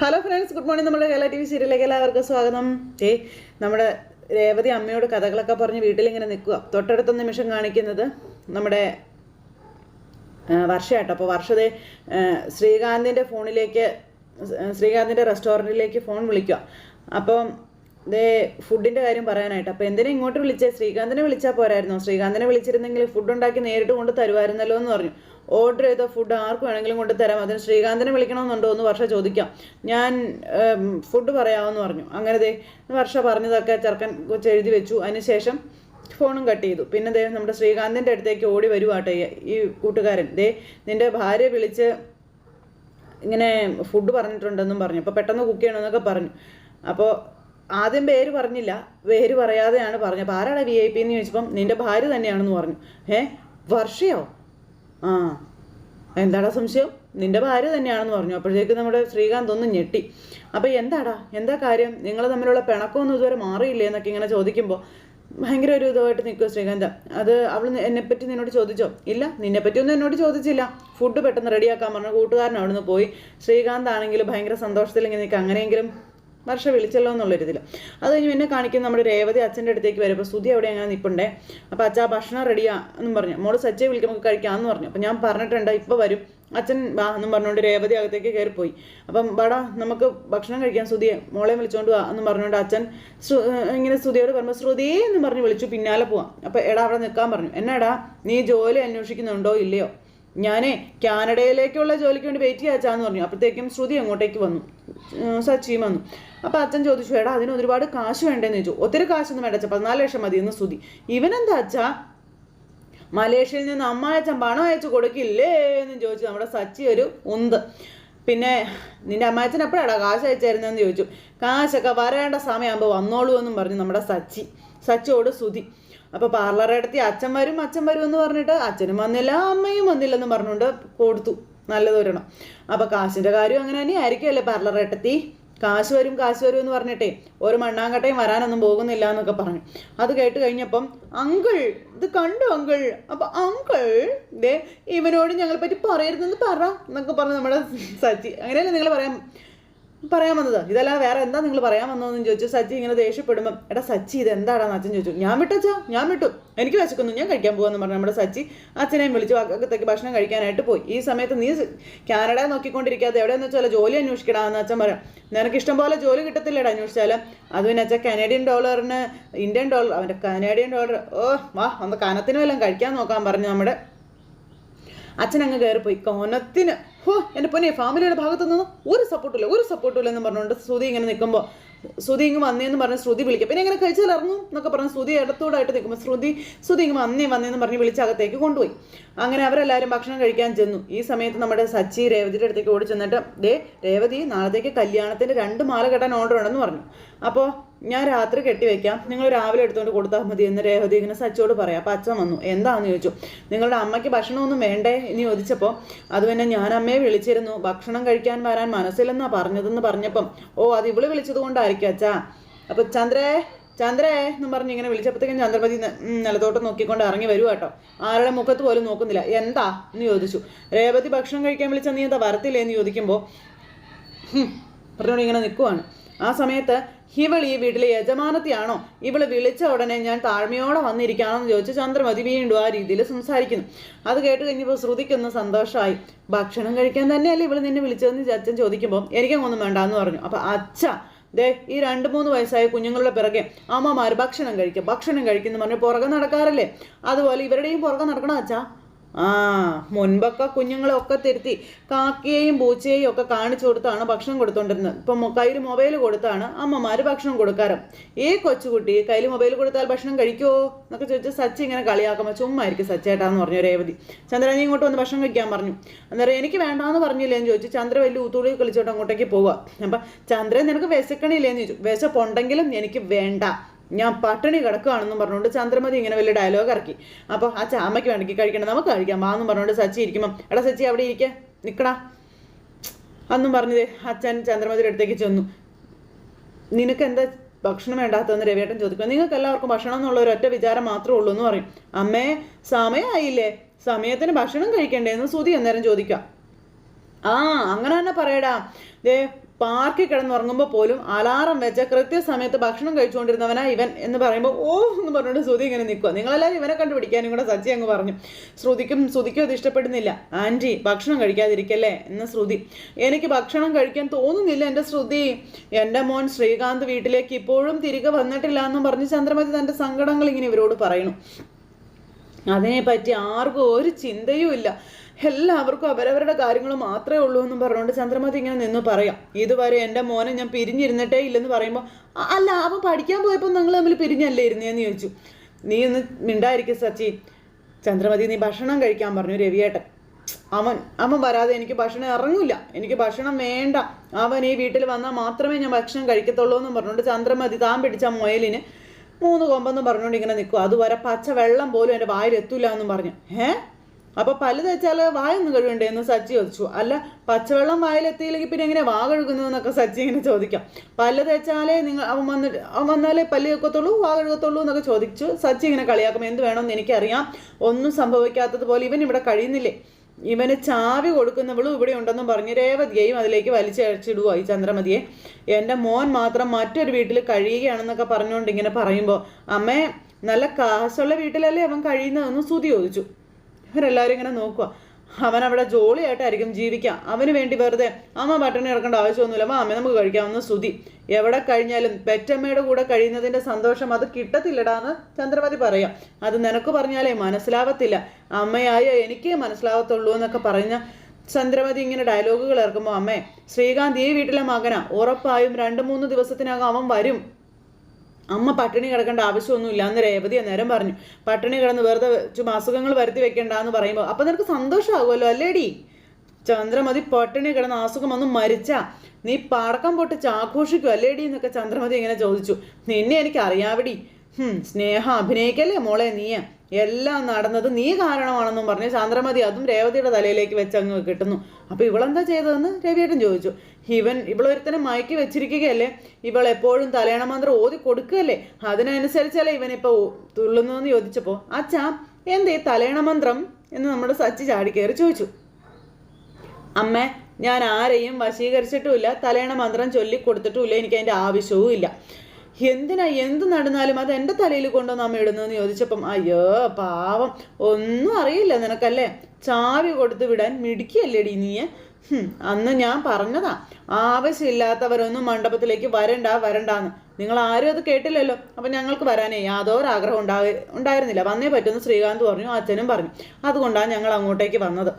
Hello friends good morning നമ്മുടെ Kerala T V സീരിയലിലേക്ക് എല്ലാവർക്കും സ്വാഗതം. ഏ നമ്മുടെ രേവതി അമ്മയോട് കഥകളൊക്കെ പറഞ്ഞ് വീട്ടിലിങ്ങനെ നിൽക്കുക. തൊട്ടടുത്ത നിമിഷം കാണിക്കുന്നത് നമ്മുടെ വർഷയാട്ടോ. അപ്പോൾ വർഷതെ ശ്രീകാന്തിന്റെ ഫോണിലേക്ക് ശ്രീകാന്തിന്റെ റെസ്റ്റോറന്റിലേക്ക് ഫോൺ വിളിക്കുക. അപ്പം ദേ ഫുഡിന്റെ കാര്യം പറയാനായിട്ട്. അപ്പോൾ എന്തിനാ ഇങ്ങോട്ട് വിളിച്ചേ? ശ്രീകാന്തിനെ വിളിച്ചാൽ പോരായിരുന്നോ? ശ്രീകാന്തിനെ വിളിച്ചിരുന്നെങ്കിൽ ഫുഡ് ഉണ്ടാക്കി നേരിട്ട് കൊണ്ട് തരുമായിരുന്നല്ലോ എന്ന് പറഞ്ഞു. ഓർഡർ ചെയ്ത ഫുഡ് ആർക്ക് വേണമെങ്കിലും കൊണ്ട് തരാം. അതിന് ശ്രീകാന്തിനെ വിളിക്കണമെന്നുണ്ടോ എന്ന് വർഷ ചോദിക്കാം. ഞാൻ ഫുഡ് പറയാമെന്ന് പറഞ്ഞു. അങ്ങനെ ദേ വർഷ പറഞ്ഞതൊക്കെ ചെറുക്കൻ എഴുതി വെച്ചു. അതിനുശേഷം ഫോണും കട്ട് ചെയ്തു. പിന്നെ ദേ നമ്മുടെ ശ്രീകാന്തിന്റെ അടുത്തേക്ക് ഓടി വരുവാട്ടെ ഈ- കൂട്ടുകാരൻ. ദേ നിന്റെ ഭാര്യ വിളിച്ച് ഇങ്ങനെ ഫുഡ് പറഞ്ഞിട്ടുണ്ടെന്നും പറഞ്ഞു. അപ്പോൾ പെട്ടെന്ന് കുക്ക് ചെയ്യണമെന്നൊക്കെ പറഞ്ഞു. അപ്പോൾ ആദ്യം പേര് പറഞ്ഞില്ല. പേര് പറയാതെയാണ് പറഞ്ഞത്. അപ്പോൾ ആരാണ് വി ഐ പി എന്ന് ചോദിച്ചപ്പം നിന്റെ ഭാര്യ തന്നെയാണെന്ന് പറഞ്ഞു. ഏ? വർഷയോ? ആ. എന്താടാ സംശയം? നിന്റെ ഭാര്യ തന്നെയാണെന്ന് പറഞ്ഞു. അപ്പോഴത്തേക്ക് നമ്മുടെ ശ്രീകാന്ത് ഒന്ന് ഞെട്ടി. അപ്പോൾ എന്താടാ? എന്താ കാര്യം? നിങ്ങൾ തമ്മിലുള്ള പിണക്കമൊന്നും ഇതുവരെ മാറിയില്ലേ എന്നൊക്കെ ഇങ്ങനെ ചോദിക്കുമ്പോൾ ഭയങ്കര ഒരു ഇതുമായിട്ട് നിൽക്കുക ശ്രീകാന്ത്. അത് അവൾ എന്നെപ്പറ്റി നിന്നോട് ചോദിച്ചോ? ഇല്ല. നിന്നെപ്പറ്റി ഒന്നും എന്നോട് ചോദിച്ചില്ല. ഫുഡ് പെട്ടെന്ന് റെഡിയാക്കാൻ പറഞ്ഞു കൂട്ടുകാരൻ അവിടുന്ന് പോയി. ശ്രീകാന്ത് ആണെങ്കിൽ ഭയങ്കര സന്തോഷത്തിൽ ഇങ്ങനെ നിൽക്കുക അങ്ങനെയെങ്കിലും വർഷ വിളിച്ചല്ലോ എന്നുള്ളൊരിതിൽ അത് കഴിഞ്ഞ് പിന്നെ കാണിക്കുന്ന നമ്മുടെ രേവതി അച്ഛന്റെ അടുത്തേക്ക് വരും അപ്പോൾ സുതി അവിടെ അങ്ങനെ നിൽപ്പുണ്ടേ അപ്പോൾ അച്ഛാ ഭക്ഷണം റെഡിയാ എന്നും പറഞ്ഞു. മോൾ സച്ചയെ വിളിക്കുമ്പോൾ കഴിക്കാമെന്ന് പറഞ്ഞു. അപ്പോൾ ഞാൻ പറഞ്ഞിട്ടുണ്ട് ഇപ്പോൾ വരും. അച്ഛൻ വാ എന്നും പറഞ്ഞുകൊണ്ട് രേവതി അകത്തേക്ക് കയറിപ്പോയി. അപ്പം വാടാ നമുക്ക് ഭക്ഷണം കഴിക്കാൻ സുതിയെ മോളെ വിളിച്ചുകൊണ്ട് വാ എന്നും പറഞ്ഞുകൊണ്ട് അച്ഛൻ ഇങ്ങനെ ശ്രുതിയോട് പറഞ്ഞു ശ്രുതി എന്ന് പറഞ്ഞ് വിളിച്ചു പിന്നാലെ പോവാം. അപ്പോൾ എടാ അവിടെ നിൽക്കാൻ പറഞ്ഞു. എന്നാടാ നീ ജോലി അന്വേഷിക്കുന്നുണ്ടോ ഇല്ലയോ? ഞാനേ കാനഡയിലേക്കുള്ള ജോലിക്ക് വേണ്ടി വെയിറ്റ് ചെയ്യാച്ചാന്ന് പറഞ്ഞു. അപ്പോഴത്തേക്കും ശ്രുതി അങ്ങോട്ടേക്ക് വന്നു. സച്ചി സച്ചിയും വന്നു. അപ്പോൾ അച്ഛൻ ചോദിച്ചു എടാ അതിന് ഒരുപാട് കാശ് വേണ്ടേന്ന് ചോദിച്ചു. ഒത്തിരി കാശൊന്നും വേണ്ട അച്ഛാ പതിനാല് ലക്ഷം മതി. എന്ന് ശ്രുതി ഇവനെന്താ അച്ഛാ? മലേഷ്യയിൽ നിന്ന് അമ്മ അച്ഛൻ പണം അയച്ചു കൊടുക്കില്ലേ? എന്ന് ചോദിച്ചു നമ്മുടെ സച്ചി ഒരു ഉന്ത്. പിന്നെ നിന്റെ അമ്മായച്ചൻ എപ്പോഴാടാ കാശ് അയച്ചായിരുന്നെന്ന് ചോദിച്ചു. കാശൊക്കെ വരേണ്ട സമയമാകുമ്പോൾ വന്നോളൂ എന്നും പറഞ്ഞു നമ്മുടെ സച്ചി. സച്ചിയോട് സുതി അപ്പോൾ പാർലറെടുത്തി അച്ഛൻ വരും അച്ഛൻ വരും എന്ന് പറഞ്ഞിട്ട് അച്ഛനും വന്നില്ല അമ്മയും വന്നില്ലെന്ന് പറഞ്ഞുകൊണ്ട് കൊടുത്തു. നല്ലതൊരെണ്ണം അപ്പോൾ കാശിന്റെ കാര്യം അങ്ങനെ തന്നെ ആയിരിക്കുമല്ലേ പാർലറെട്ടെത്തി കാശ് വരും കാശ് വരും എന്ന് പറഞ്ഞിട്ടേ ഒരു മണ്ണാങ്കട്ടയും വരാനൊന്നും പോകുന്നില്ല എന്നൊക്കെ പറഞ്ഞു. അത് കേട്ട് കഴിഞ്ഞപ്പം അങ്കിൾ ഇത് കണ്ടു അങ്കിൾ? അപ്പൊ അങ്കിൾ ദേ ഇവനോട് ഞങ്ങളെ പറ്റി പറയരുതെന്ന് പറ എന്നൊക്കെ പറഞ്ഞു നമ്മുടെ സച്ചി അങ്ങനെയല്ലേ നിങ്ങൾ പറയാൻ പറയാൻ വന്നത്? ഇതല്ലാതെ വേറെ എന്താ നിങ്ങൾ പറയാൻ വന്നതെന്ന് ചോദിച്ചു. സച്ചി ഇങ്ങനെ ദേഷ്യപ്പെടുമ്പം എടാ സച്ചി ഇത് എന്താടാന്ന് അച്ഛൻ ചോദിച്ചു. ഞാൻ വിട്ടച്ചാ ഞാൻ വിട്ടു. എനിക്ക് വിശക്കുന്നു ഞാൻ കഴിക്കാൻ പോകുമെന്ന് പറഞ്ഞു നമ്മുടെ സച്ചി. അച്ഛനെയും വിളിച്ചു അകത്തേക്ക് ഭക്ഷണം കഴിക്കാനായിട്ട് പോയി. ഈ സമയത്ത് നീ കാനഡ നോക്കിക്കൊണ്ടിരിക്കാതെ എവിടെയെന്ന് വെച്ചാൽ ജോലി അന്വേഷിക്കണമെന്ന് അച്ഛൻ പറയാം. നിനക്ക് ഇഷ്ടം പോലെ ജോലി കിട്ടത്തില്ലടാ അന്വേഷിച്ചാൽ അത് പിന്നെ അച്ഛൻ കനേഡിയൻ ഡോളറിന് ഇന്ത്യൻ ഡോളർ അവന്റെ കനേഡിയൻ ഡോളർ ഓ വാ ഒന്ന് കനത്തിനും എല്ലാം കഴിക്കാൻ നോക്കാൻ പറഞ്ഞു നമ്മുടെ അച്ഛൻ അങ്ങ് കയറിപ്പോയി. കോനത്തിന് ഹോ എന്റെ പൊന്നെ ഫാമിലിയുടെ ഭാഗത്തു നിന്നും ഒരു സപ്പോർട്ടില്ല ഒരു സപ്പോർട്ടില്ല എന്ന് പറഞ്ഞുകൊണ്ട് ശ്രുതി ഇങ്ങനെ നിൽക്കുമ്പോൾ ശ്രുതി ഇങ്ങ് വന്നേന്ന് പറഞ്ഞ് ശ്രുതി വിളിക്കുക പിന്നെ ഇങ്ങനെ കഴിച്ചാൽ ഇറങ്ങും എന്നൊക്കെ പറഞ്ഞ് ശ്രുതി ഇടത്തോടായിട്ട് നിൽക്കുമ്പോൾ ശ്രുതി ശ്രുതി ഇങ്ങ് വന്നേ വന്നേന്ന് പറഞ്ഞ് വിളിച്ച് അകത്തേക്ക് കൊണ്ടുപോയി. അങ്ങനെ അവരെല്ലാവരും ഭക്ഷണം കഴിക്കാൻ ചെന്നു. ഈ സമയത്ത് നമ്മുടെ സച്ചി രേവതിയുടെ അടുത്തേക്ക് ഓടി ചെന്നിട്ട് ദേ രേവതി നാളത്തേക്ക് കല്യാണത്തിന്റെ രണ്ട് മാല കെട്ടാൻ ഓർഡർ ഉണ്ടെന്ന് പറഞ്ഞു. അപ്പോൾ ഞാൻ രാത്രി കെട്ടിവെക്കാം നിങ്ങൾ രാവിലെ എടുത്തുകൊണ്ട് കൊടുത്താൽ മതി എന്ന് രേവതി ഇങ്ങനെ സച്ചോട് പറയാം. അപ്പം അച്ഛൻ വന്നു. എന്താണെന്ന് ചോദിച്ചു? നിങ്ങളുടെ അമ്മയ്ക്ക് ഭക്ഷണമൊന്നും വേണ്ടേ? എന്ന് ചോദിച്ചപ്പോൾ അത് പിന്നെ ഞാൻ അമ്മയെ വിളിച്ചിരുന്നു. ഭക്ഷണം കഴിക്കാൻ വരാൻ മനസ്സിലെന്നാ പറഞ്ഞതെന്ന് പറഞ്ഞപ്പം. ഓ അത് ഇവൾ വിളിച്ചത് കൊണ്ടായിരിക്കും അച്ഛാ. അപ്പോൾ ചന്ദ്രേ ചന്ദ്രേ എന്നും പറഞ്ഞ് ഇങ്ങനെ വിളിച്ചപ്പോഴത്തേക്കും ചന്ദ്രമതി നിലത്തോട്ട് നോക്കിക്കൊണ്ട് ഇറങ്ങി വരുക കേട്ടോ. ആരുടെ മുഖത്ത് പോലും നോക്കുന്നില്ല. എന്താ? എന്ന് ചോദിച്ചു. രേവതി ഭക്ഷണം കഴിക്കാൻ വിളിച്ച നീ എന്താ വരത്തില്ലേ? എന്ന് ചോദിക്കുമ്പോൾ ഹും, പറഞ്ഞോണ്ട് ഇങ്ങനെ നിൽക്കുവാണ്. ആ സമയത്ത് ഇവൾ ഈ വീട്ടിലെ യജമാനത്തിയാണോ? ഇവൾ വിളിച്ച ഉടനെ ഞാൻ താഴ്മയോടെ വന്നിരിക്കുകയാണെന്ന് ചോദിച്ച് ചന്ദ്രമതി വീണ്ടും ആ രീതിയിൽ സംസാരിക്കുന്നു. അത് കേട്ട് കഴിഞ്ഞപ്പോൾ ശ്രുതിക്കൊന്ന് സന്തോഷമായി. ഭക്ഷണം കഴിക്കാൻ തന്നെയല്ലേ ഇവൾ നിന്നെ വിളിച്ചതെന്ന് അച്ഛൻ ചോദിക്കുമ്പോൾ എനിക്കങ്ങൊന്നും വേണ്ട എന്ന് പറഞ്ഞു. അപ്പം അച്ഛ ദേ ഈ രണ്ട് മൂന്ന് വയസ്സായ കുഞ്ഞുങ്ങളുടെ പിറകെ അമ്മമാർ ഭക്ഷണം കഴിക്കും. ഭക്ഷണം കഴിക്കുന്നു പറഞ്ഞ് പുറകെ നടക്കാറില്ലേ? അതുപോലെ ഇവരുടെയും പുറകെ നടക്കണം അച്ഛാ? ആ മുൻപൊക്കെ കുഞ്ഞുങ്ങളൊക്കെ തിരുത്തി കാക്കയെയും പൂച്ചയെയും ഒക്കെ കാണിച്ചു കൊടുത്താണ് ഭക്ഷണം കൊടുത്തോണ്ടിരുന്നത്. ഇപ്പം കയ്യിൽ മൊബൈൽ കൊടുത്താണ് അമ്മമാർ ഭക്ഷണം കൊടുക്കാറ്. ഈ കൊച്ചുകുട്ടി കയ്യിൽ മൊബൈൽ കൊടുത്താൽ ഭക്ഷണം കഴിക്കുമോ എന്നൊക്കെ ചോദിച്ചാൽ സച്ചി ഇങ്ങനെ കളിയാക്കുമ്പോൾ ചുമ്മാ ആയിരിക്കും സച്ചേട്ടാന്ന് പറഞ്ഞു രേവതി. ചന്ദ്ര നീ ഇങ്ങോട്ട് വന്ന് ഭക്ഷണം കഴിക്കാൻ പറഞ്ഞു. അന്നേരം എനിക്ക് വേണ്ടാന്ന് പറഞ്ഞില്ലേ എന്ന് ചോദിച്ചു ചന്ദ്ര വലിയ ഊത്തുള്ളി കളിച്ചോട്ട് അങ്ങോട്ടേക്ക് പോവുക അപ്പം ചന്ദ്രൻ നിനക്ക് വിശക്കണില്ലേ എന്ന് ചോദിച്ചു. വിശപ്പുണ്ടെങ്കിലും എനിക്ക് വേണ്ട. ഞാൻ പട്ടിണി കിടക്കുകയാണെന്നും പറഞ്ഞുകൊണ്ട് ചന്ദ്രമതി ഇങ്ങനെ വലിയ ഡയലോഗ് ഇറക്കി. അപ്പോൾ ആ ചാമയ്ക്ക് വേണമെങ്കിൽ കഴിക്കണം നമുക്ക് കഴിക്കാം. വാ എന്നും പറഞ്ഞുകൊണ്ട് സച്ചി ഇരിക്കുമ്പം എടാ സച്ചി അവിടെ ഇരിക്കുക നിൽക്കടാ അന്നും പറഞ്ഞത് അച്ഛൻ ചന്ദ്രമതിയുടെ അടുത്തേക്ക് ചെന്നു. നിനക്ക് എന്താ ഭക്ഷണം വേണ്ടാത്തതെന്ന് രവിയേട്ടൻ ചോദിക്കും നിങ്ങൾക്ക് എല്ലാവർക്കും ഭക്ഷണം എന്നുള്ള ഒരു ഒറ്റ വിചാരം മാത്രമേ ഉള്ളൂ എന്ന് പറയും. അമ്മേ സമയമായില്ലേ സമയത്തിന് ഭക്ഷണം കഴിക്കണ്ടേ എന്ന് സുതി അന്നേരം ചോദിക്കുക ആ അങ്ങനെ തന്നെ പറയടാ. ദേ പാർക്കിൽ കിടന്നുറങ്ങുമ്പോൾ പോലും അലാറം വെച്ച കൃത്യസമയത്ത് ഭക്ഷണം കഴിച്ചുകൊണ്ടിരുന്നവനാ ഇവൻ എന്ന് പറയുമ്പോൾ ഓ എന്ന് പറഞ്ഞുകൊണ്ട് ശ്രുതി ഇങ്ങനെ നിൽക്കുക നിങ്ങളെല്ലാവരും ഇവനെ കണ്ടുപിടിക്കാനും കൂടെ സച്ചി അങ്ങ് പറഞ്ഞു. ശ്രുതിക്കും ശ്രുതിക്കും അത് ഇഷ്ടപ്പെടുന്നില്ല. ആന്റി ഭക്ഷണം കഴിക്കാതിരിക്കല്ലേ? എന്ന് ശ്രുതി. എനിക്ക് ഭക്ഷണം കഴിക്കാൻ തോന്നുന്നില്ല എന്റെ ശ്രുതി. എന്റെ മോൻ ശ്രീകാന്ത് വീട്ടിലേക്ക് ഇപ്പോഴും തിരികെ വന്നിട്ടില്ല എന്നും പറഞ്ഞ് ചന്ദ്രമതി തന്റെ സങ്കടങ്ങൾ ഇങ്ങനെ ഇവരോട് പറയണു അതിനെപ്പറ്റി ആർക്കും ഒരു ചിന്തയും ഇല്ല എല്ലാവർക്കും അവരവരുടെ കാര്യങ്ങൾ മാത്രമേ ഉള്ളൂ എന്നും പറഞ്ഞുകൊണ്ട് ചന്ദ്രമതി ഇങ്ങനെ നിന്ന് പറയാം. ഇതുവരെ എന്റെ മോനെ ഞാൻ പിരിഞ്ഞിരുന്നിട്ടേ ഇല്ലെന്ന് പറയുമ്പോൾ അല്ല അവൻ പഠിക്കാൻ പോയപ്പോൾ നിങ്ങൾ തമ്മിൽ പിരിഞ്ഞല്ലേ ഇരുന്നേന്ന് ചോദിച്ചു. നീ ഒന്ന് മിണ്ടായിരിക്കും സച്ചി. ചന്ദ്രമതി നീ ഭക്ഷണം കഴിക്കാൻ പറഞ്ഞു രവിയേട്ടൻ. അവൻ അവൻ വരാതെ എനിക്ക് ഭക്ഷണം ഇറങ്ങില്ല എനിക്ക് ഭക്ഷണം വേണ്ട. അവൻ ഈ വീട്ടിൽ വന്നാൽ മാത്രമേ ഞാൻ ഭക്ഷണം കഴിക്കത്തുള്ളൂ എന്നും പറഞ്ഞുകൊണ്ട് ചന്ദ്രമതി താൻ പിടിച്ച മുയലിന് മൂന്ന് കൊമ്പെന്ന് പറഞ്ഞുകൊണ്ട് ഇങ്ങനെ നിൽക്കും. അതുവരെ പച്ച വെള്ളം പോലും എന്റെ വായിൽ എത്തൂല എന്നും പറഞ്ഞു. ഏ? അപ്പൊ പല്ല് തേച്ചാൽ വായൊന്നും കഴുകണ്ടേ എന്ന് സച്ചി ചോദിച്ചു. അല്ല പച്ചവെള്ളം വായിലെത്തിയില്ലെങ്കിൽ പിന്നെ എങ്ങനെ വാ കഴുകുന്നതെന്നൊക്കെ സച്ചി ഇങ്ങനെ ചോദിക്കാം. പല്ല് തേച്ചാലേ നിങ്ങൾ അവൻ വന്നിട്ട് അവൻ വന്നാലേ പല്ല് കേൾക്കത്തുള്ളൂ വാ കഴുകത്തുള്ളൂ എന്നൊക്കെ ചോദിച്ചു. സച്ചി ഇങ്ങനെ കളിയാക്കും. എന്ത് വേണമെന്ന് എനിക്കറിയാം. ഒന്നും സംഭവിക്കാത്തതുപോലെ ഇവൻ ഇവിടെ കഴിയുന്നില്ലേ? ഇവന് ചാവി കൊടുക്കുന്നവളും ഇവിടെ ഉണ്ടെന്നും പറഞ്ഞ് രേവതിയെയും അതിലേക്ക് വലിച്ചഴിച്ചിടുവോ ഈ ചന്ദ്രമതിയെ? എന്റെ മോൻ മാത്രം മറ്റൊരു വീട്ടിൽ കഴിയുകയാണെന്നൊക്കെ പറഞ്ഞുകൊണ്ട് ഇങ്ങനെ പറയുമ്പോൾ അമ്മേ നല്ല കാശുള്ള വീട്ടിലല്ലേ അവൻ കഴിയുന്നതെന്ന് സ്തുതി ചോദിച്ചു. ഇവരെല്ലാവരും ഇങ്ങനെ നോക്കുക. അവൻ അവിടെ ജോളിയായിട്ടായിരിക്കും ജീവിക്കാം അവന് വേണ്ടി വെറുതെ അമ്മ പട്ടിണി ഇറക്കേണ്ട ആവശ്യമൊന്നുമില്ല. അമ്മ അമ്മ നമുക്ക് കഴിക്കാവുന്ന സ്തുതി. എവിടെ കഴിഞ്ഞാലും പെറ്റമ്മയുടെ കൂടെ കഴിയുന്നതിന്റെ സന്തോഷം അത് കിട്ടത്തില്ലടാന്ന് ചന്ദ്രമതി പറയാം. അത് നിനക്ക് പറഞ്ഞാലേ മനസ്സിലാവത്തില്ല. അമ്മയായ എനിക്കേ മനസ്സിലാവത്തുള്ളൂ എന്നൊക്കെ പറഞ്ഞ ചന്ദ്രമതി ഇങ്ങനെ ഡയലോഗുകൾ ഇറക്കുമ്പോൾ അമ്മേ ശ്രീകാന്ത് ഈ വീട്ടിലെ മകനാ. ഉറപ്പായും രണ്ട് മൂന്ന് ദിവസത്തിനകം അവൻ വരും. അമ്മ പട്ടിണി കിടക്കേണ്ട ആവശ്യമൊന്നുമില്ല എന്ന് രേവതി അന്നേരം പറഞ്ഞു. പട്ടിണി കിടന്ന് വെറുതെ ചുമ്മാ അസുഖങ്ങൾ വരുത്തി വെക്കേണ്ട എന്ന് പറയുമ്പോൾ അപ്പം നിനക്ക് സന്തോഷമാകുമല്ലോ അല്ലേടി? ചന്ദ്രമതി പട്ടിണി കിടന്ന അസുഖം ഒന്നും മരിച്ച. നീ പടക്കം പൊട്ടിച്ച് ആഘോഷിക്കും അല്ലേടി എന്നൊക്കെ ചന്ദ്രമതി ഇങ്ങനെ ചോദിച്ചു. നിന്നെ എനിക്ക് അറിയാവിടി സ്നേഹം അഭിനയിക്കല്ലേ മോളെ നീ എല്ലാം നടന്നത് നീ കാരണമാണെന്നും പറഞ്ഞ് ചന്ദ്രമതി അതും രേവതിയുടെ തലയിലേക്ക് വെച്ച് അങ്ങ് കിട്ടുന്നു. അപ്പൊ ഇവളെന്താ ചെയ്തതെന്ന് രവിയേട്ടൻ ചോദിച്ചു. ഇവൻ ഇവളൊരുത്തനെ മയക്കി വെച്ചിരിക്കുകയല്ലേ? ഇവൾ എപ്പോഴും തലയണ മന്ത്രം ഓതി കൊടുക്കുകയല്ലേ? അതിനനുസരിച്ചല്ലേ ഇവനിപ്പോ തുള്ളുന്നതെന്ന് ചോദിച്ചപ്പോ അച്ഛാ എന്തേ തലയണ മന്ത്രം എന്ന് നമ്മുടെ സച്ചി ചാടി കയറി ചോദിച്ചു. അമ്മ ഞാൻ ആരെയും വശീകരിച്ചിട്ടുമില്ല. തലയണ മന്ത്രം ചൊല്ലിക്കൊടുത്തിട്ടുമില്ല. എനിക്ക് അതിന്റെ ആവശ്യവും ഇല്ല എന്തിനാ എന്ത് നടന്നാലും അത് എന്റെ തലയിൽ കൊണ്ടുവന്ന് അമ്മ ഇടുന്നതെന്ന് ചോദിച്ചപ്പം അയ്യോ പാവം ഒന്നും അറിയില്ല നിനക്കല്ലേ. ചാവി കൊടുത്ത് വിടാൻ മിടുക്കിയല്ലേടി നീ. ഹും, അന്ന് ഞാൻ പറഞ്ഞതാ ആവശ്യമില്ലാത്തവരൊന്നും മണ്ഡപത്തിലേക്ക് വരണ്ട വരണ്ടാന്ന്. നിങ്ങൾ ആരും അത് കേട്ടില്ലല്ലോ. അപ്പം ഞങ്ങൾക്ക് വരാനേ യാതൊരു ആഗ്രഹം ഉണ്ടായി ഉണ്ടായിരുന്നില്ല. വന്നേ പറ്റുമെന്ന് ശ്രീകാന്ത് പറഞ്ഞു അച്ഛനും പറഞ്ഞു. അതുകൊണ്ടാണ് ഞങ്ങൾ അങ്ങോട്ടേക്ക് വന്നത്.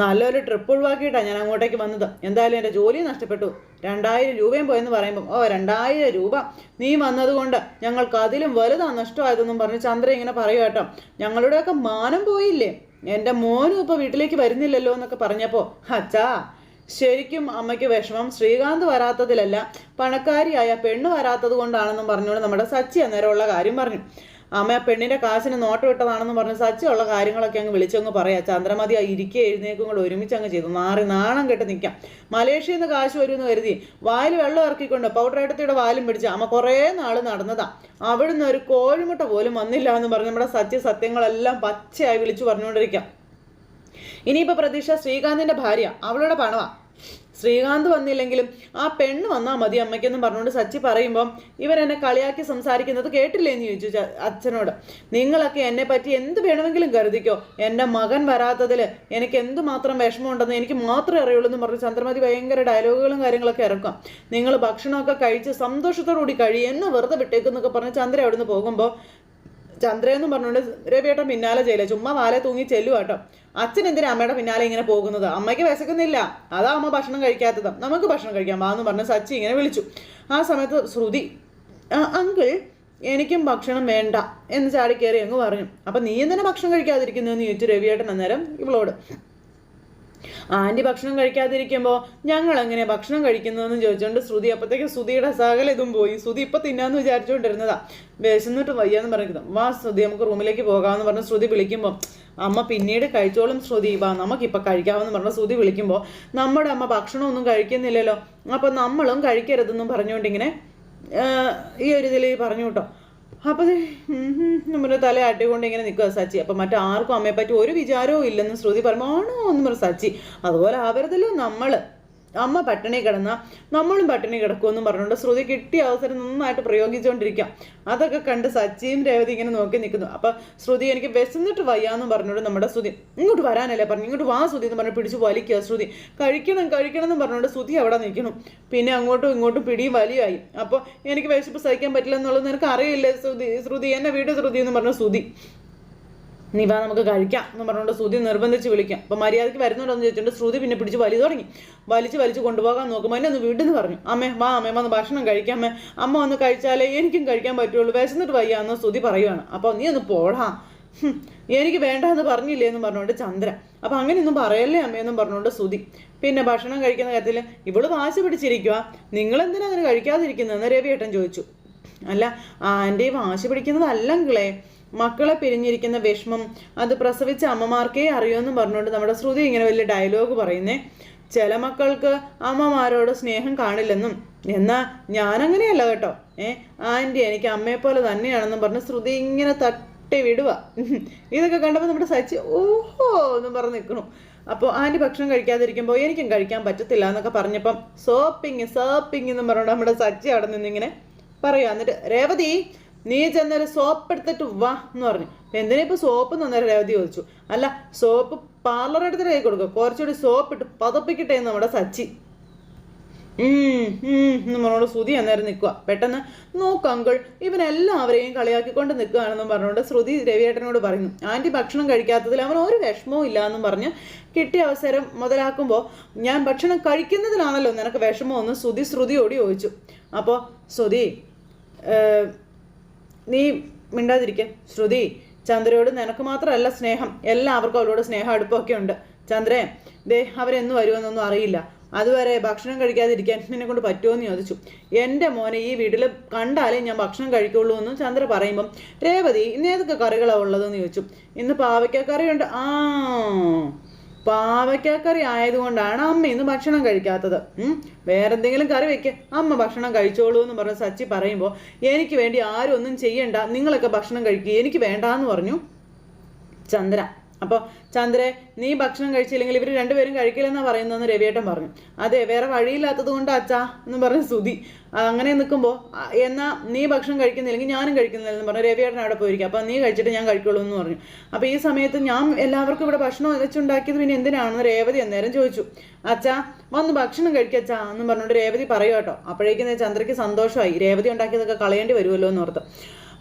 നല്ലൊരു ട്രിപ്പ് ഒഴിവാക്കിയിട്ടാണ് ഞാൻ അങ്ങോട്ടേക്ക് വന്നത്. എന്തായാലും എന്റെ ജോലി നഷ്ടപ്പെട്ടു. രണ്ടായിരം രൂപയും പോയെന്ന് പറയുമ്പം ഓ രണ്ടായിരം രൂപ? നീ വന്നതുകൊണ്ട് ഞങ്ങൾക്ക് അതിലും വലുതാ നഷ്ടമായതെന്നും പറഞ്ഞ് ചന്ദ്ര ഇങ്ങനെ പറയുക കേട്ടോ. ഞങ്ങളുടെയൊക്കെ മാനം പോയില്ലേ? എന്റെ മോനും ഇപ്പോൾ വീട്ടിലേക്ക് വരുന്നില്ലല്ലോ എന്നൊക്കെ പറഞ്ഞപ്പോൾ അച്ഛാ ശരിക്കും അമ്മയ്ക്ക് വിഷമം. ശ്രീകാന്ത് വരാത്തതിലല്ല പണക്കാരിയായ പെണ്ണ് വരാത്തത് കൊണ്ടാണെന്നും പറഞ്ഞുകൊണ്ട് നമ്മുടെ സച്ചി അന്നേരമുള്ള കാര്യം പറഞ്ഞു. അമ്മ പെണ്ണിന്റെ കാശിന് നോട്ട് വിട്ടതാണെന്ന് പറഞ്ഞ് സച്ചുള്ള കാര്യങ്ങളൊക്കെ അങ്ങ് വിളിച്ചങ്ങ് പറയാം. ചന്ദ്രമതി ആ ഇരിക്കെ എഴുന്നേക്കും കൂടെ ഒരുമിച്ച് അങ്ങ് ചെയ്തു. മാറി നാണം കെട്ട് നിൽക്കാം മലേഷ്യയിൽ നിന്ന് കാശ് വരുമെന്ന് കരുതി വായിൽ വെള്ളം ഇറക്കിക്കൊണ്ട് പൗഡർ എടുത്തിയുടെ വാലും പിടിച്ച് അമ്മ കുറേ നാൾ നടന്നതാ. അവിടുന്ന് ഒരു കോഴിമുട്ട പോലും വന്നില്ല എന്ന് പറഞ്ഞ് നമ്മുടെ സത്യ സത്യങ്ങളെല്ലാം പച്ചയായി വിളിച്ചു പറഞ്ഞുകൊണ്ടിരിക്കാം. ഇനിയിപ്പോൾ പ്രതീക്ഷ ശ്രീകാന്തിന്റെ ഭാര്യ അവളുടെ പണവാ. ശ്രീകാന്ത് വന്നില്ലെങ്കിലും ആ പെണ്ണ് വന്നാൽ മതി അമ്മയ്ക്കെന്നും പറഞ്ഞുകൊണ്ട് സച്ചി പറയുമ്പം എന്നെ കളിയാക്കി സംസാരിക്കുന്നത് കേട്ടില്ലേ എന്ന് ചോദിച്ചു അച്ഛനോട്. നിങ്ങളൊക്കെ എന്നെ പറ്റി എന്ത് വേണമെങ്കിലും കരുതിക്കോ. എന്റെ മകൻ വരാത്തതിൽ എനിക്ക് എന്തുമാത്രം വിഷമമുണ്ടെന്ന് എനിക്ക് മാത്രമേ അറിയുള്ളൂ എന്ന് പറഞ്ഞ് ചന്ദ്രമതി ഭയങ്കര ഡയലോഗുകളും കാര്യങ്ങളൊക്കെ ഇറക്കാം. നിങ്ങൾ ഭക്ഷണമൊക്കെ കഴിച്ച് സന്തോഷത്തോടു കൂടി കഴിയും എന്നെ വെറുതെ വിട്ടേക്കുന്നൊക്കെ പറഞ്ഞ് ചന്ദ്ര അവിടുന്ന് പോകുമ്പോൾ ചന്ദ്രയെന്നും പറഞ്ഞുകൊണ്ട് രവിയേട്ടൻ പിന്നാലെ ചെയ്യില്ല? ചുമ്മാ വാലെ തൂങ്ങി ചെല്ലു കേട്ടോ. അച്ഛൻ എന്തിനാ അമ്മയുടെ പിന്നാലെ ഇങ്ങനെ പോകുന്നത്? അമ്മയ്ക്ക് വിശക്കുന്നില്ല. അതാ അമ്മ ഭക്ഷണം കഴിക്കാത്തത്. നമുക്ക് ഭക്ഷണം കഴിക്കാം വാ എന്ന് പറഞ്ഞ് സച്ചി ഇങ്ങനെ വിളിച്ചു. ആ സമയത്ത് ശ്രുതി അങ്കിൾ എനിക്കും ഭക്ഷണം വേണ്ട എന്ന് ചാടി അങ്ങ് പറഞ്ഞു. അപ്പം നീ എന്തിനാ ഭക്ഷണം കഴിക്കാതിരിക്കുന്നു എന്ന് ചോദിച്ചു രവിയേട്ടൻ അന്നേരം ഇവളോട്. ആന്റി ഭക്ഷണം കഴിക്കാതിരിക്കുമ്പോൾ ഞങ്ങൾ എങ്ങനെ ഭക്ഷണം കഴിക്കുന്നതെന്ന് ചോദിച്ചുകൊണ്ട് ശ്രുതി അപ്പോഴത്തേക്ക് ശ്രുതിയുടെ സകല ഇതും പോയി. ശ്രുതി ഇപ്പം തിന്നാന്ന് വിചാരിച്ചുകൊണ്ടിരുന്നതാ വിശന്നിട്ട് വയ്യാന്ന് പറയുന്നത് വാ ശ്രുതി നമുക്ക് റൂമിലേക്ക് പോകാമെന്ന് പറഞ്ഞ് ശ്രുതി വിളിക്കുമ്പോൾ അമ്മ പിന്നീട് കഴിച്ചോളും ശ്രുതി. വാ നമുക്കിപ്പോൾ കഴിക്കാമെന്ന് പറഞ്ഞ ശ്രുതി വിളിക്കുമ്പോൾ നമ്മുടെ അമ്മ ഭക്ഷണമൊന്നും കഴിക്കുന്നില്ലല്ലോ. അപ്പം നമ്മളും കഴിക്കരുതെന്നും പറഞ്ഞുകൊണ്ട് ഇങ്ങനെ ഈ ഒരു ഇതിൽ പറഞ്ഞു കേട്ടോ അപ്പോൾ നമ്മുടെ തല അടികൊണ്ട് ഇങ്ങനെ നിൽക്കുക സച്ചി. അപ്പം മറ്റാർക്കും അമ്മയെ പറ്റി ഒരു വിചാരവും ഇല്ലെന്ന് ശ്രുതി പറയുമ്പോൾ ആണോ? എന്ന് പറഞ്ഞു സച്ചി. അതുപോലെ ആവരുതല്ലോ നമ്മൾ അമ്മ പട്ടിണി കിടന്ന നമ്മളും പട്ടിണി കിടക്കുമെന്നും പറഞ്ഞുകൊണ്ട് ശ്രുതി കിട്ടിയ അവസരം നന്നായിട്ട് പ്രയോഗിച്ചുകൊണ്ടിരിക്കാം അതൊക്കെ കണ്ട് സച്ചിയും രേവതി ഇങ്ങനെ നോക്കി നിൽക്കുന്നു. അപ്പൊ ശ്രുതി എനിക്ക് വിശന്നിട്ട് വയ്യാന്ന് പറഞ്ഞുകൊണ്ട് നമ്മുടെ ശ്രുതി ഇങ്ങോട്ട് വരാനല്ലേ പറഞ്ഞു ഇങ്ങോട്ട് വാ ശ്രുതി എന്ന് പറഞ്ഞ് പിടിച്ച് വലിക്കുക ശ്രുതി. കഴിക്കണം കഴിക്കണം എന്ന് പറഞ്ഞുകൊണ്ട് ശ്രുതി അവിടെ നിൽക്കണം പിന്നെ അങ്ങോട്ടും ഇങ്ങോട്ടും പിടിയും വലിയായി അപ്പോൾ എനിക്ക് വിശപ്പ് സഹിക്കാൻ പറ്റില്ല എന്നുള്ളത് നിനക്ക് അറിയില്ലേ ശ്രുതി? ശ്രുതി എന്നെ വീട് ശ്രുതി എന്ന് പറഞ്ഞു ശ്രുതി. നീ വാ നമുക്ക് കഴിക്കാം എന്ന് പറഞ്ഞുകൊണ്ട് ശ്രുതി നിർബന്ധിച്ച് വിളിക്കാം. അപ്പം മര്യാദയ്ക്ക് വരുന്നുണ്ടോ എന്ന് ചോദിച്ചിട്ട് ശ്രുതി പിന്നെ പിടിച്ച് വലി തുടങ്ങി. വലിച്ച് വലിച്ച് കൊണ്ടുപോകാൻ നോക്കുമ്പോൾ എന്നെ ഒന്ന് വീട്ടിൽ നിന്ന് പറഞ്ഞു. അമ്മേ വാ അമ്മേ വന്ന് ഭക്ഷണം കഴിക്കാം അമ്മേ. വന്ന് കഴിച്ചാലേ എനിക്കും കഴിക്കാൻ പറ്റുള്ളൂ. വിശന്നിട്ട് വയ്യ എന്ന് ശ്രുതി പറയുവാണ്. അപ്പോൾ നീ ഒന്ന് പോടാ. എനിക്ക് വേണ്ട എന്ന് പറഞ്ഞില്ലേ എന്ന് പറഞ്ഞുകൊണ്ട് ചന്ദ്ര അപ്പം അങ്ങനെയൊന്നും പറയല്ലേ അമ്മയെന്നും പറഞ്ഞുകൊണ്ട് ശ്രുതി. പിന്നെ ഭക്ഷണം കഴിക്കുന്ന കാര്യത്തിൽ ഇവൾ വാശി പിടിച്ചിരിക്കുക നിങ്ങളെന്തിനാ അതിന് കഴിക്കാതിരിക്കുന്നതെന്ന് രവിയേട്ടൻ ചോദിച്ചു. അല്ല ആന്റെ വാശി പിടിക്കുന്നതല്ലെങ്കിലേ മക്കളെ പിരിഞ്ഞിരിക്കുന്ന വിഷമം അത് പ്രസവിച്ച അമ്മമാർക്കേ അറിയുമെന്ന് പറഞ്ഞുകൊണ്ട് നമ്മുടെ ശ്രുതി ഇങ്ങനെ വലിയ ഡയലോഗ് പറയുന്നേ. ചില മക്കൾക്ക് അമ്മമാരോട് സ്നേഹം കാണില്ലെന്നും എന്നാ ഞാനങ്ങനെയല്ല കേട്ടോ. ഏ ആന്റി എനിക്ക് അമ്മയെ പോലെ തന്നെയാണെന്നും പറഞ്ഞ് ശ്രുതി ഇങ്ങനെ തട്ടി വിടുക ഇതൊക്കെ കണ്ടപ്പോൾ നമ്മുടെ സച്ചി ഓഹോ എന്നും പറഞ്ഞ് നിൽക്കണു അപ്പോൾ ആന്റി ഭക്ഷണം കഴിക്കാതിരിക്കുമ്പോൾ എനിക്കും കഴിക്കാൻ പറ്റത്തില്ല എന്നൊക്കെ പറഞ്ഞപ്പം സോപ്പിങ് സോപ്പിങ് എന്നും പറഞ്ഞുകൊണ്ട് നമ്മുടെ സച്ചി അവിടെ നിന്നിങ്ങനെ പറയാ. എന്നിട്ട് രേവതി നീ ചെന്നൊരു സോപ്പ് എടുത്തിട്ട് വാ എന്ന് പറഞ്ഞു. അപ്പൊ എന്തിനാ ഇപ്പൊ സോപ്പ് എന്ന് അന്നേരം രേവതി ചോദിച്ചു? അല്ല സോപ്പ് പാർലർ എടുത്തിട്ട് കൈ കൊടുക്കുക കുറച്ചുകൂടി സോപ്പ് ഇട്ട് പതപ്പിക്കട്ടെ എന്ന് നമ്മുടെ സച്ചി. എന്ന് പറഞ്ഞോണ്ട് ശ്രുതി അന്നേരം നിൽക്കുക പെട്ടെന്ന് നോക്ക് അങ്കിൾ ഇവനെല്ലാവരെയും കളിയാക്കിക്കൊണ്ട് നിൽക്കുകയാണെന്നും പറഞ്ഞുകൊണ്ട് ശ്രുതി രവിയേട്ടനോട് പറയുന്നു. ആന്റി ഭക്ഷണം കഴിക്കാത്തതിൽ അവൻ ഒരു വിഷമവും ഇല്ല എന്നും പറഞ്ഞ് കിട്ടിയ അവസരം മുതലാക്കുമ്പോൾ ഞാൻ ഭക്ഷണം കഴിക്കുന്നതിലാണല്ലോ നിനക്ക് വിഷമമെന്ന് ശ്രുതി ശ്രുതിയോട് ചോദിച്ചു. അപ്പോൾ ശ്രുതി നീ മിണ്ടാതിരിക്ക. ശ്രുതി ചന്ദ്രയോട് നിനക്ക് മാത്രമല്ല സ്നേഹം. എല്ലാവർക്കും അവരോട് സ്നേഹം അടുപ്പമൊക്കെ ഉണ്ട്. ചന്ദ്രേ ദേ അവരെന്ന് വരുമെന്നൊന്നും അറിയില്ല. അതുവരെ ഭക്ഷണം കഴിക്കാതിരിക്കാൻ നിന്നെ കൊണ്ട് പറ്റുമോ എന്ന് ചോദിച്ചു. എന്റെ മോനെ ഈ വീട്ടിൽ കണ്ടാലേ ഞാൻ ഭക്ഷണം കഴിക്കുള്ളൂ എന്ന് ചന്ദ്ര പറയുമ്പം രേവതി ഇന്ന് ഏതൊക്കെ കറികളാണ് ഉള്ളതെന്ന് ചോദിച്ചു. ഇന്ന് പാവയ്ക്ക കറിയുണ്ട്. ആ പാവയ്ക്കക്കറി ആയതുകൊണ്ടാണ് അമ്മ ഇന്ന് ഭക്ഷണം കഴിക്കാത്തത്. വേറെ വേറെന്തെങ്കിലും കറി വെക്ക്. അമ്മ ഭക്ഷണം കഴിച്ചോളൂ എന്ന് പറഞ്ഞ സച്ചി പറയുമ്പോൾ എനിക്ക് വേണ്ടി ആരും ഒന്നും ചെയ്യണ്ട. നിങ്ങളൊക്കെ ഭക്ഷണം കഴിക്കുക എനിക്ക് വേണ്ട എന്ന് പറഞ്ഞു. ചന്ദ്ര അപ്പോൾ ചന്ദ്രെ നീ ഭക്ഷണം കഴിച്ചില്ലെങ്കിൽ ഇവർ രണ്ടുപേരും കഴിക്കില്ലെന്നാണ് പറയുന്നതെന്ന് രവിയേട്ടൻ പറഞ്ഞു. അതെ വേറെ വഴിയില്ലാത്തത് കൊണ്ട് അച്ഛാ എന്ന് പറഞ്ഞ് സുതി അങ്ങനെ നിൽക്കുമ്പോൾ എന്നാ നീ ഭക്ഷണം കഴിക്കുന്നില്ലെങ്കിൽ ഞാനും കഴിക്കുന്നില്ലെന്ന് പറഞ്ഞു രവിയേട്ടൻ അവിടെ പോയിരിക്കും. അപ്പോൾ നീ കഴിച്ചിട്ട് ഞാൻ കഴിക്കുള്ളൂ എന്ന് പറഞ്ഞു. അപ്പോൾ ഈ സമയത്ത് ഞാൻ എല്ലാവർക്കും ഇവിടെ ഭക്ഷണം വെച്ചുണ്ടാക്കിയത് പിന്നെ എന്തിനാണെന്ന് രേവതി അന്നേരം ചോദിച്ചു. അച്ഛാ വന്ന് ഭക്ഷണം കഴിക്കച്ചാ എന്ന് പറഞ്ഞുകൊണ്ട് രേവതി പറയും കേട്ടോ. അപ്പോഴേക്കും ചന്ദ്രയ്ക്ക് സന്തോഷമായി. രേവതി ഉണ്ടാക്കിയതൊക്കെ കളയേണ്ടി വരുമല്ലോ എന്ന് ഓർത്ത്.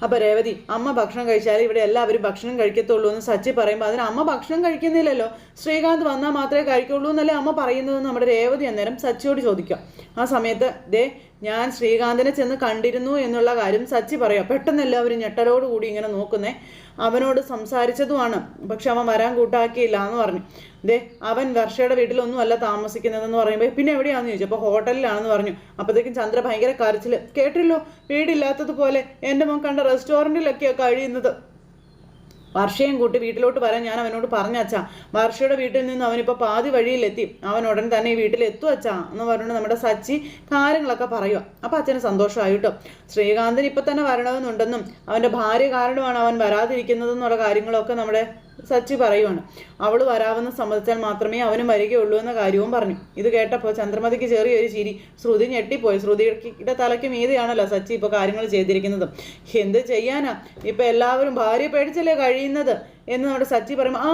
അപ്പൊ രേവതി അമ്മ ഭക്ഷണം കഴിച്ചാൽ ഇവിടെ എല്ലാവരും ഭക്ഷണം കഴിക്കത്തുള്ളൂ എന്ന് സച്ചി പറയുമ്പോൾ അതിന് അമ്മ ഭക്ഷണം കഴിക്കുന്നില്ലല്ലോ. ശ്രീകാന്ത് വന്നാൽ മാത്രമേ കഴിക്കുള്ളൂ എന്നല്ലേ അമ്മ പറയുന്നത് നമ്മുടെ രേവതി അന്നേരം സച്ചിയോട് ചോദിക്കുക. ആ സമയത്ത് ദേ ഞാൻ ശ്രീകാന്തിനെ ചെന്ന് കണ്ടിരുന്നു എന്നുള്ള കാര്യം സച്ചി പറയാം. പെട്ടെന്ന് എല്ലാവരും ഞെട്ടലോട് കൂടി ഇങ്ങനെ നോക്കുന്നേ. അവനോട് സംസാരിച്ചതുമാണ്. പക്ഷെ അവൻ വരാൻ കൂട്ടാക്കിയില്ല എന്ന് പറഞ്ഞു. ദേ അവൻ വർഷയുടെ വീട്ടിലൊന്നും അല്ല താമസിക്കുന്നതെന്ന് പറയുമ്പോൾ പിന്നെ എവിടെയാണെന്ന് ചോദിച്ചു? അപ്പോൾ ഹോട്ടലിലാണെന്ന് പറഞ്ഞു. അപ്പോഴത്തേക്കും ചന്ദ്ര ഭയങ്കര കരച്ചിൽ കേട്ടില്ലോ വീടില്ലാത്തതുപോലെ എന്റെ മോൻ കണ്ട റെസ്റ്റോറന്റിലൊക്കെയാണ് കഴിയുന്നത്. വർഷയും കൂട്ടി വീട്ടിലോട്ട് വരാൻ ഞാൻ അവനോട് പറഞ്ഞ അച്ഛാ വർഷയുടെ വീട്ടിൽ നിന്ന് അവനിപ്പോൾ പാതി വഴിയിലെത്തി. അവൻ ഉടൻ തന്നെ ഈ വീട്ടിലെത്തും അച്ഛാ എന്ന് പറഞ്ഞുകൊണ്ട് നമ്മുടെ സച്ചി കാര്യങ്ങളൊക്കെ പറയുക അപ്പം അച്ഛന് സന്തോഷമായിട്ടോ ശ്രീകാന്തൻ ഇപ്പം തന്നെ വരണമെന്നുണ്ടെന്നും അവന്റെ ഭാര്യ കാരണമാണ് അവൻ വരാതിരിക്കുന്നതെന്നുള്ള കാര്യങ്ങളൊക്കെ നമ്മുടെ സച്ചി പറയുവാണ്. അവൾ വരാമെന്ന് സമ്മതിച്ചാൽ മാത്രമേ അവനും വരികയുള്ളൂ എന്ന കാര്യവും പറഞ്ഞു. ഇത് കേട്ടപ്പോൾ ചന്ദ്രമതിക്ക് ചെറിയൊരു ചിരി. ശ്രുതി ഞെട്ടിപ്പോയി. ശ്രുതിയുടെ തലയ്ക്ക് മീതെയാണല്ലോ സച്ചി ഇപ്പോൾ കാര്യങ്ങൾ ചെയ്തിരിക്കുന്നത്. എന്ത് ചെയ്യാനാ? ഇപ്പം എല്ലാവരും ഭാര്യ പേടിച്ചല്ലേ കഴിയുന്നത്? എന്ന് നമ്മുടെ സച്ചി പറയുമ്പോൾ ആ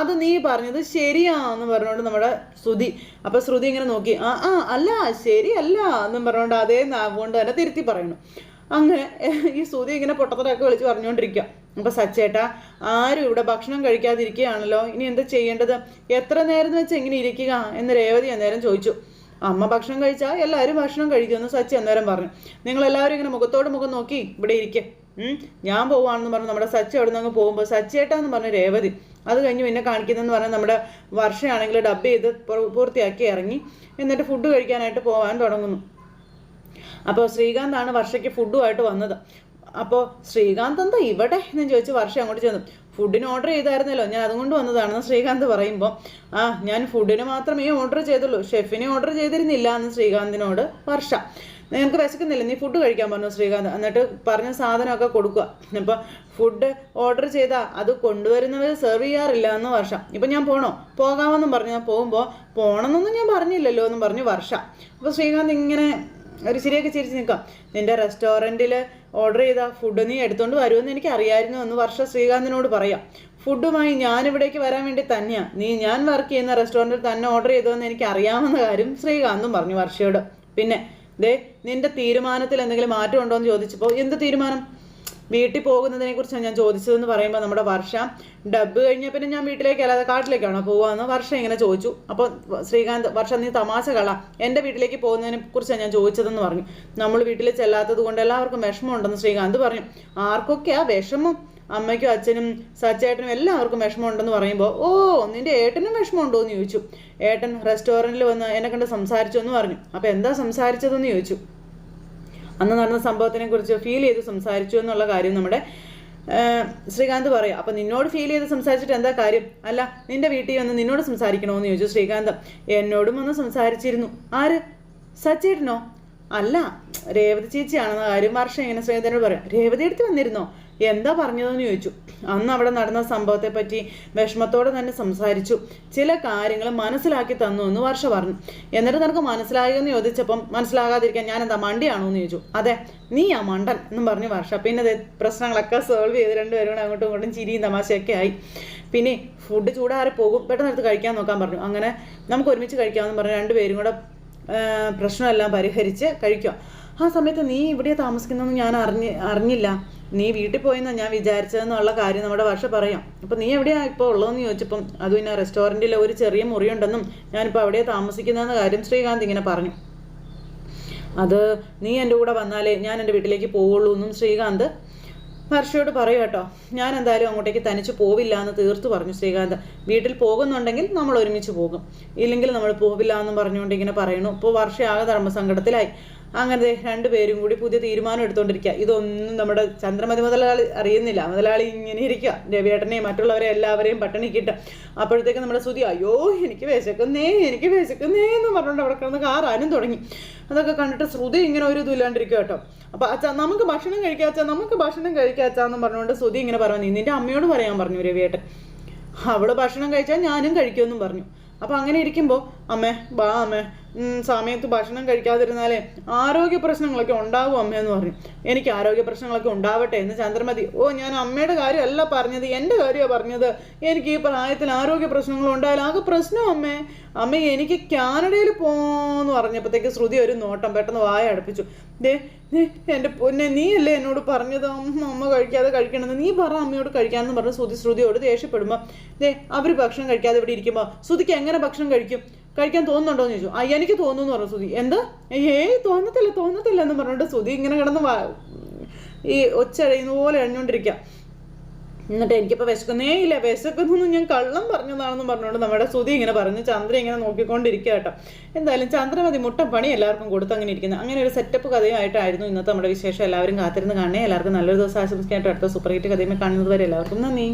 അത് നീ പറഞ്ഞത് ശരിയാ എന്ന് പറഞ്ഞുകൊണ്ട് നമ്മുടെ ശ്രുതി. അപ്പോൾ ശ്രുതി ഇങ്ങനെ നോക്കി ആ ആ അല്ല ശരിയല്ല എന്നും പറഞ്ഞുകൊണ്ട് അതേ നാവുകൊണ്ട് തന്നെ തിരുത്തി പറയുന്നു. അങ്ങനെ ഈ ശ്രുതി ഇങ്ങനെ പൊട്ടത്തരൊക്കെ വിളിച്ച് പറഞ്ഞുകൊണ്ടിരിക്കുക അപ്പോൾ സച്ചേട്ടാ ആരും ഇവിടെ ഭക്ഷണം കഴിക്കാതിരിക്കുകയാണല്ലോ. ഇനി എന്താ ചെയ്യേണ്ടത്? എത്ര നേരം വെച്ചാൽ എങ്ങനെ ഇരിക്കുക? എന്ന് രേവതി അന്നേരം ചോദിച്ചു. അമ്മ ഭക്ഷണം കഴിച്ചാൽ എല്ലാവരും ഭക്ഷണം കഴിക്കുമെന്ന് സച്ചി അന്നേരം പറഞ്ഞു. നിങ്ങൾ ഇങ്ങനെ മുഖത്തോട് മുഖം നോക്കി ഇവിടെ ഇരിക്കെ. ഉം, ഞാൻ പോവാണെന്ന് പറഞ്ഞു നമ്മുടെ സച്ചി അവിടെ നിന്ന് അങ്ങ് പോകുമ്പോൾ സച്ചിയേട്ടാന്ന് പറഞ്ഞു രേവതി. അത് കഴിഞ്ഞ് പിന്നെ കാണിക്കുന്നതെന്ന് പറഞ്ഞാൽ നമ്മുടെ വർഷയാണെങ്കിൽ ഡബ് ചെയ്ത് പൂർത്തിയാക്കി ഇറങ്ങി. എന്നിട്ട് ഫുഡ് കഴിക്കാനായിട്ട് പോകാൻ തുടങ്ങുന്നു. അപ്പോൾ ശ്രീകാന്താണ് വർഷയ്ക്ക് ഫുഡുമായിട്ട് വന്നത്. അപ്പോൾ ശ്രീകാന്ത് എന്താ ഇവിടെ? എന്ന് ചോദിച്ച് വർഷം അങ്ങോട്ട് ചെന്നു. ഫുഡിന് ഓർഡർ ചെയ്തായിരുന്നല്ലോ. ഞാൻ അതുകൊണ്ട് വന്നതാണെന്ന് ശ്രീകാന്ത് പറയുമ്പോൾ ആ ഞാൻ ഫുഡിന് മാത്രമേ ഓർഡർ ചെയ്തുള്ളൂ. ഷെഫിനെ ഓർഡർ ചെയ്തിരുന്നില്ല എന്ന് ശ്രീകാന്തിനോട് വർഷ. നിനക്ക് വിശക്കുന്നില്ല. നീ ഫുഡ് കഴിക്കാൻ പറഞ്ഞു ശ്രീകാന്ത്. എന്നിട്ട് പറഞ്ഞ സാധനമൊക്കെ കൊടുക്കുക. അപ്പോൾ ഫുഡ് ഓർഡർ ചെയ്താൽ അത് കൊണ്ടുവരുന്നവർ സെർവ് ചെയ്യാറില്ല എന്ന് വർഷ. ഇപ്പം ഞാൻ പോകണോ പോകാമെന്നും പറഞ്ഞു. ഞാൻ പോകുമ്പോൾ പോകണമെന്നൊന്നും ഞാൻ പറഞ്ഞില്ലല്ലോ എന്നും പറഞ്ഞു വർഷ. അപ്പോൾ ശ്രീകാന്ത് ഇങ്ങനെ ഒരു ശരിയൊക്കെ ചിരിച്ച് നിൽക്കാം നിന്റെ റെസ്റ്റോറന്റിൽ ഓർഡർ ചെയ്ത ഫുഡ് നീ എടുത്തുകൊണ്ട് വരുമെന്ന് എനിക്ക് അറിയായിരുന്നു എന്ന് വർഷ ശ്രീകാന്തിനോട് പറയാം. ഫുഡുമായി ഞാൻ ഇവിടേക്ക് വരാൻ വേണ്ടി തന്നെയാണ് നീ ഞാൻ വർക്ക് ചെയ്യുന്ന റെസ്റ്റോറന്റിൽ തന്നെ ഓർഡർ ചെയ്തതെന്ന് എനിക്ക് അറിയാമെന്ന കാര്യം ശ്രീകാന്തും പറഞ്ഞു വർഷയോട്. പിന്നെ ദേ നിന്റെ തീരുമാനത്തിൽ എന്തെങ്കിലും മാറ്റം ഉണ്ടോ എന്ന് ചോദിച്ചപ്പോൾ എന്ത് തീരുമാനം? വീട്ടിൽ പോകുന്നതിനെ കുറിച്ചാണ് ഞാൻ ചോദിച്ചതെന്ന് പറയുമ്പോൾ നമ്മുടെ വർഷ ഡബ് കഴിഞ്ഞ പിന്നെ ഞാൻ വീട്ടിലേക്ക് അല്ലാതെ കാട്ടിലേക്കാണോ പോവാന്ന് വർഷ ഇങ്ങനെ ചോദിച്ചു. അപ്പോൾ ശ്രീകാന്ത് വർഷ നീ തമാശ കള. എന്റെ വീട്ടിലേക്ക് പോകുന്നതിനെ കുറിച്ചാണ് ഞാൻ ചോദിച്ചതെന്ന് പറഞ്ഞു. നമ്മൾ വീട്ടിൽ ചെല്ലാത്തത് കൊണ്ട് എല്ലാവർക്കും വിഷമമുണ്ടെന്ന് ശ്രീകാന്ത് പറഞ്ഞു. ആർക്കൊക്കെ ആ വിഷമം? അമ്മയ്ക്കും അച്ഛനും സച്ചേട്ടനും എല്ലാവർക്കും വിഷമമുണ്ടെന്ന് പറയുമ്പോൾ ഓ നിന്റെ ഏട്ടനും വിഷമമുണ്ടോ എന്ന് ചോദിച്ചു. ഏട്ടൻ റെസ്റ്റോറന്റിൽ വന്ന് എന്നെ കണ്ട് സംസാരിച്ചു എന്ന് പറഞ്ഞു. അപ്പോൾ എന്താ സംസാരിച്ചതെന്ന് ചോദിച്ചു. അന്ന് നടന്ന സംഭവത്തിനെ കുറിച്ച് ഫീൽ ചെയ്ത് സംസാരിച്ചു എന്നുള്ള കാര്യം നമ്മുടെ ശ്രീകാന്ത് പറയും അപ്പം നിന്നോട് ഫീൽ ചെയ്ത് സംസാരിച്ചിട്ട് എന്താ കാര്യം? അല്ല നിന്റെ വീട്ടിൽ വന്ന് നിന്നോട് സംസാരിക്കണമെന്ന് ചോദിച്ചു ശ്രീകാന്ത്. എന്നോടും ഒന്ന് സംസാരിച്ചിരുന്നു. ആര്? സച്ചേട്ടനോ അല്ല രേവതി ചേച്ചിയാണെന്ന കാര്യം വർഷം ഇങ്ങനെ ശ്രീധരനോട് പറയാം. രേവതി എടുത്ത് വന്നിരുന്നോ? എന്താ പറഞ്ഞതെന്ന് ചോദിച്ചു. അന്ന് അവിടെ നടന്ന സംഭവത്തെ പറ്റി വിഷമത്തോടെ തന്നെ സംസാരിച്ചു. ചില കാര്യങ്ങൾ മനസ്സിലാക്കി തന്നു എന്ന് വർഷ പറഞ്ഞു. എന്നിട്ട് നിനക്ക് മനസ്സിലായി എന്ന് ചോദിച്ചപ്പം മനസ്സിലാകാതിരിക്കാൻ ഞാൻ എന്താ മണ്ടിയാണോ എന്ന് ചോദിച്ചു. അതെ നീ ആ മണ്ടൻ എന്നും പറഞ്ഞു വർഷ. പിന്നെ പ്രശ്നങ്ങളൊക്കെ സോൾവ് ചെയ്ത് രണ്ടുപേരും അങ്ങോട്ടും ഇങ്ങോട്ടും ചിരിയും തമാശയൊക്കെ ആയി. പിന്നെ ഫുഡ് ചൂടാറി പോകും. പെട്ടെന്ന് എടുത്ത് കഴിക്കാൻ നോക്കാൻ പറഞ്ഞു. അങ്ങനെ നമുക്ക് ഒരുമിച്ച് കഴിക്കാമെന്ന് പറഞ്ഞു രണ്ടുപേരും കൂടെ പ്രശ്നമെല്ലാം പരിഹരിച്ച് കഴിക്കുക. ആ സമയത്ത് നീ ഇവിടെ താമസിക്കുന്നതെന്ന് ഞാൻ അറിഞ്ഞ് അറിഞ്ഞില്ല. നീ വീട്ടിൽ പോയെന്നാണ് ഞാൻ വിചാരിച്ചതെന്നുള്ള കാര്യം നമ്മുടെ വർഷ പറയാം. അപ്പം നീ എവിടെയാണ് ഇപ്പോൾ ഉള്ളതെന്ന് ചോദിച്ചപ്പം അത് പിന്നെ റെസ്റ്റോറന്റിൽ ഒരു ചെറിയ മുറിയുണ്ടെന്നും ഞാനിപ്പോൾ അവിടെ താമസിക്കുന്നതെന്ന കാര്യം ശ്രീകാന്ത് ഇങ്ങനെ പറഞ്ഞു. അത് നീ എന്റെ കൂടെ വന്നാലേ ഞാൻ എന്റെ വീട്ടിലേക്ക് പോവുള്ളൂ എന്നും ശ്രീകാന്ത് വർഷയോട് പറയൂ കേട്ടോ. ഞാൻ എന്തായാലും അങ്ങോട്ടേക്ക് തനിച്ച് പോവില്ല എന്ന് തീർത്തു പറഞ്ഞു ശ്രീകാന്ത്. വീട്ടിൽ പോകുന്നുണ്ടെങ്കിൽ നമ്മൾ ഒരുമിച്ച് പോകും. ഇല്ലെങ്കിൽ നമ്മൾ പോവില്ല എന്നും പറഞ്ഞുകൊണ്ട് ഇങ്ങനെ പറയണു ഇപ്പോൾ വർഷയാകെ ധർമ്മസങ്കടത്തിലായി. അങ്ങനെ രണ്ടുപേരും കൂടി പുതിയ തീരുമാനം എടുത്തുകൊണ്ടിരിക്കുക ഇതൊന്നും നമ്മുടെ ചന്ദ്രമതി മുതലാളി അറിയുന്നില്ല. മുതലാളി ഇങ്ങനെ ഇരിക്കുക രവിയേട്ടനെയും മറ്റുള്ളവരെ എല്ലാവരെയും പട്ടിണിക്കിട്ട് അപ്പോഴത്തേക്ക് നമ്മുടെ സ്തുതി അയ്യോ എനിക്ക് വിശക്കുന്നേ എനിക്ക് വിശക്കുന്നേ എന്ന് പറഞ്ഞുകൊണ്ട് അവിടെ കിടന്ന് കാറാനും തുടങ്ങി. അതൊക്കെ കണ്ടിട്ട് ശ്രുതി ഇങ്ങനെ ഒരു ഇതില്ലാണ്ടിരിക്കുക കേട്ടോ. അപ്പോൾ അച്ഛാ നമുക്ക് ഭക്ഷണം കഴിക്കാച്ചാ നമുക്ക് ഭക്ഷണം കഴിക്കാച്ചാന്ന് പറഞ്ഞുകൊണ്ട് ശ്രുതി ഇങ്ങനെ പറഞ്ഞു. നിന്റെ അമ്മയോട് പറയാൻ പറഞ്ഞു രവിയേട്ടൻ. അവൾ ഭക്ഷണം കഴിച്ചാൽ ഞാനും കഴിക്കുമെന്നും പറഞ്ഞു. അപ്പോൾ അങ്ങനെ ഇരിക്കുമ്പോൾ അമ്മേ ബാ അമ്മേ സമയത്ത് ഭക്ഷണം കഴിക്കാതിരുന്നാലേ ആരോഗ്യ പ്രശ്നങ്ങളൊക്കെ ഉണ്ടാവും അമ്മയെന്ന് പറഞ്ഞു എനിക്ക് ആരോഗ്യ പ്രശ്നങ്ങളൊക്കെ ഉണ്ടാവട്ടെ എന്ന് ചന്ദ്രമതി ഓ ഞാൻ അമ്മയുടെ കാര്യമല്ല പറഞ്ഞത് എന്റെ കാര്യമാണ് പറഞ്ഞത്. എനിക്ക് ഈ പ്രായത്തിൽ ആരോഗ്യ പ്രശ്നങ്ങൾ ഉണ്ടായാലും ആകെ പ്രശ്നം അമ്മേ. അമ്മ എനിക്ക് കാനഡയിൽ പോന്ന് പറഞ്ഞപ്പോഴത്തേക്ക് ശ്രുതി ഒരു നോട്ടം പെട്ടെന്ന് വായ അടുപ്പിച്ചു. ദേ, എന്റെ പൊന്നെ നീയല്ലേ എന്നോട് പറഞ്ഞത്? അമ്മ അമ്മ കഴിക്കാതെ കഴിക്കണമെന്ന്. നീ പറ അമ്മയോട് കഴിക്കാമെന്ന് പറഞ്ഞ് ശ്രുതി ശ്രുതിയോട് ദേഷ്യപ്പെടുമ്പോൾ ദേ അവർ ഭക്ഷണം കഴിക്കാതെ ഇവിടെ ഇരിക്കുമ്പോൾ ശ്രുതിക്ക് എങ്ങനെ ഭക്ഷണം കഴിക്കും? കഴിക്കാൻ തോന്നുന്നുണ്ടോ എന്ന് ചോദിച്ചു. ആ എനിക്ക് തോന്നുന്നു പറഞ്ഞു ശ്രുതി. എന്താ? ഏയ് തോന്നത്തില്ല തോന്നത്തില്ല എന്ന് പറഞ്ഞിട്ട് ശ്രുതി ഇങ്ങനെ കിടന്ന് ഈ ഒച്ചഴയുന്ന പോലെ എഴഞ്ഞുകൊണ്ടിരിക്കുക എന്നിട്ട് എനിക്കിപ്പോൾ വിശക്കുന്നേ ഇല്ല. വിശക്കുന്നു ഞാൻ കള്ളം പറഞ്ഞതാണെന്ന് പറഞ്ഞുകൊണ്ട് നമ്മുടെ സുതി ഇങ്ങനെ പറഞ്ഞു. ചന്ദ്ര ഇങ്ങനെ നോക്കിക്കൊണ്ടിരിക്കുക കേട്ടോ. എന്തായാലും ചന്ദ്രമതി മുട്ട പണി എല്ലാവർക്കും കൊടുത്ത് അങ്ങനെ ഇരിക്കുന്നത് അങ്ങനെ ഒരു സെറ്റപ്പ് കഥയുമായിട്ടായിരുന്നു ഇന്നത്തെ നമ്മുടെ വിശേഷം. എല്ലാവരും കാത്തിരുന്ന് കാണണേ. എല്ലാവർക്കും നല്ലൊരു ദിവസം ആശംസിക്കാനായിട്ട് അടുത്ത സൂപ്പർ ഹിറ്റ് കഥയുമായി കാണുന്നത് വരെ എല്ലാവർക്കും നന്ദി.